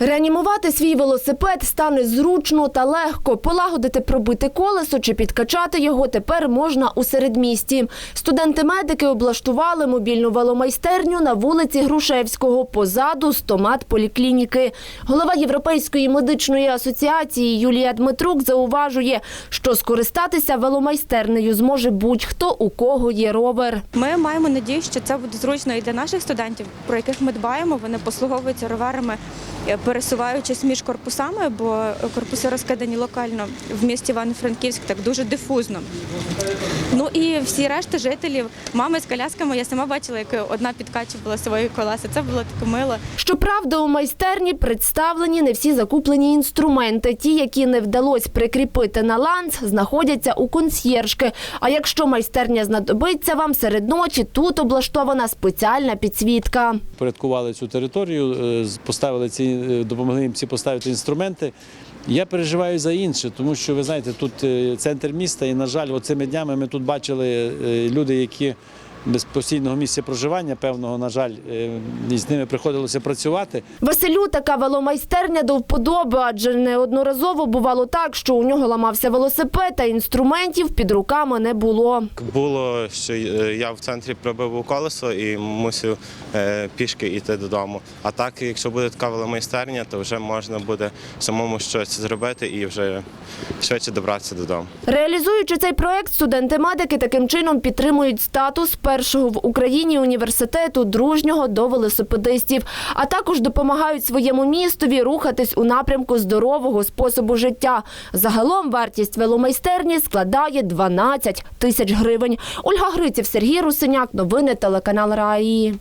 Реанімувати свій велосипед стане зручно та легко. Полагодити пробите колесо чи підкачати його тепер можна у середмісті. Студенти-медики облаштували мобільну веломайстерню на вулиці Грушевського позаду стомат поліклініки. Голова Європейської медичної асоціації Юлія Дмитрук зауважує, що скористатися веломайстернею зможе будь-хто, у кого є ровер. Ми маємо надію, що це буде зручно і для наших студентів, про яких ми дбаємо. Вони послуговуються роверами, пересуваючись між корпусами, бо корпуси розкидані локально в місті Івано-Франківськ, так дуже дифузно. Ну і всі решта жителів, мами з колясками, я сама бачила, як одна підкачувала свої колеса. Це було таке мило. Щоправда, у майстерні представлені не всі закуплені інструменти. Ті, які не вдалося прикріпити на ланц, знаходяться у консьєржки. А якщо майстерня знадобиться вам серед ночі, тут облаштована спеціальна підсвітка. порядкували цю територію, е, поставили ці, е, допомогли їм всі поставити інструменти. Я переживаю за інше, тому що ви знаєте, тут е, центр міста, і, на жаль, оцими днями ми тут бачили е, люди, які без постійного місця проживання, певного, на жаль, е, і з ними приходилося працювати. Василю така веломайстерня до вподоби, адже неодноразово бувало так, що у нього ламався велосипед, а інструментів під руками не було. Було, що е, я в центрі пробив колесо і мусив е, пішки йти додому. А так, якщо буде така веломайстерня, то вже можна буде самому щось зробити і вже швидше добратися додому. Реалізуючи цей проект, студенти-медики таким чином підтримують статус першого в Україні університету дружнього до велосипедистів, а також допомагають своєму містові рухатись у напрямку здорового способу життя. Загалом вартість веломайстерні складає 12 тисяч гривень. Ольга Гриців, Сергій Русиняк. Новини телеканал Раї.